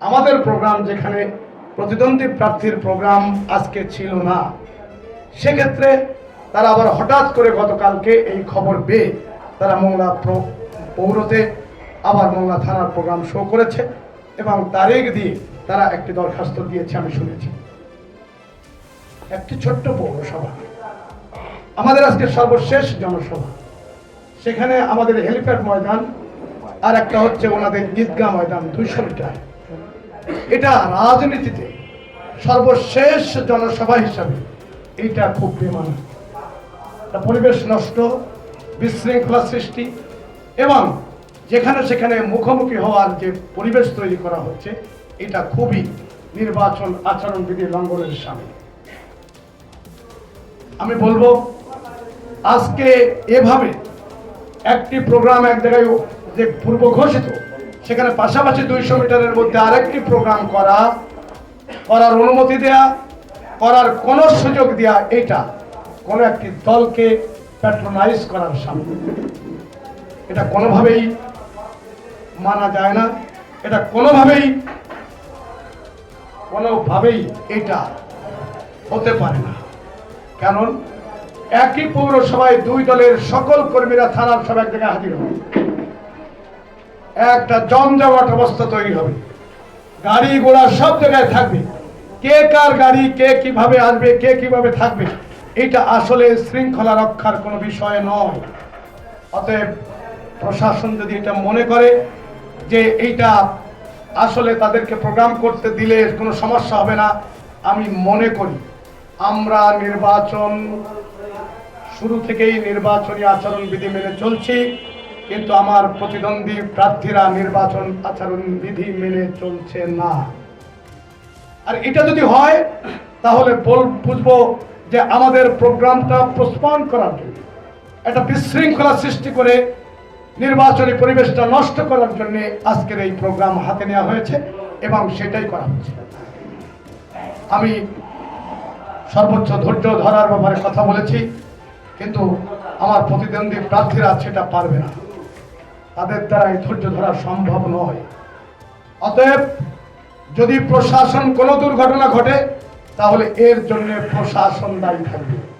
আমাদের প্রোগ্রাম যেখানে প্রতিদ্বন্দ্বী প্রার্থীর প্রোগ্রাম আজকে ছিল না, সেক্ষেত্রে তারা আবার হঠাৎ করে গতকালকে এই খবর পেয়ে তারা মোংলা প্র- পৌরতে আবার মোংলা থানার প্রোগ্রাম শো করেছে এবং তারিখ দিয়ে তারা একটি দরখাস্ত দিয়েছে আমি শুনেছি। একটি ছোট্ট পৌরসভা। আমাদের আজকে সর্বশেষ জনসভা। সেখানে আমাদের হেলিপ্যাড ময়দান আর একটা হচ্ছে ওনাদের ঈদগাহ ময়দান দুইশো মিটার। এটা রাজনীতিতে সর্বশেষ জনসভা হিসাবে এটা খুব বেমান পরিবেশ নষ্ট, বিশৃঙ্খলা সৃষ্টি এবং যেখানে সেখানে মুখোমুখি হওয়ার যে পরিবেশ তৈরি করা হচ্ছে, এটা খুবই নির্বাচন আচরণবিধি লঙ্ঘনের সামিল। আমি বলব, আজকে এভাবে একটি প্রোগ্রাম এক জায়গায় যে পূর্ব ঘোষিত সেখানে পাশাপাশি দুইশো মিটারের মধ্যে আরেকটি প্রোগ্রাম করা, করার অনুমতি দেয়া, করার কোনো সুযোগ দেয়া, এটা কোনো একটি দলকে প্যাট্রোনাইজ করার সামনে এটা কোনোভাবেই মানা যায় না। এটা কোনোভাবেই কোনোভাবেই এটা হতে পারে না। কারণ একই পৌরসভায় দুই দলের সকল কর্মীরা থানার সব এক জায়গায় হাজির হবে একটা জমজমাট অবস্থা তৈরি হবে। গাড়ি ঘোড়া সব জায়গায় থাকবে। কে কার গাড়ি, কে কীভাবে আসবে, কে কীভাবে থাকবে, এটা আসলে শৃঙ্খলা রক্ষার কোনো বিষয় নয়। অতএব প্রশাসন যদি এটা মনে করে যে এইটা আসলে তাদেরকে প্রোগ্রাম করতে দিলে কোনো সমস্যা হবে না, আমি মনে করি আমরা নির্বাচন, শুরু থেকেই নির্বাচনী আচরণ বিধি মেনে চলছি। কিন্তু আমার প্রতিদ্বন্দ্বী প্রার্থীরা নির্বাচন আচরণ বিধি মেনে চলছে না। আর এটা যদি হয়, তাহলে বল, বুঝব যে আমাদের প্রোগ্রামটা পোস্টপন করার জন্য, একটা বিশৃঙ্খলা সৃষ্টি করে নির্বাচনী পরিবেশটা নষ্ট করার জন্য আজকের এই প্রোগ্রাম হাতে নেওয়া হয়েছে এবং সেটাই করা হচ্ছে। আমি সর্বোচ্চ ধৈর্য ধরার ব্যাপারে কথা বলেছি, কিন্তু আমার প্রতিদ্বন্দ্বী প্রার্থীরা সেটা পারবে না। তাদের দ্বারা ধৈর্য ধরা সম্ভব নয়। অতএব, যদি প্রশাসন কোনো দুর্ঘটনা ঘটে, তাহলে এর জন্য প্রশাসন দায়ী থাকবে।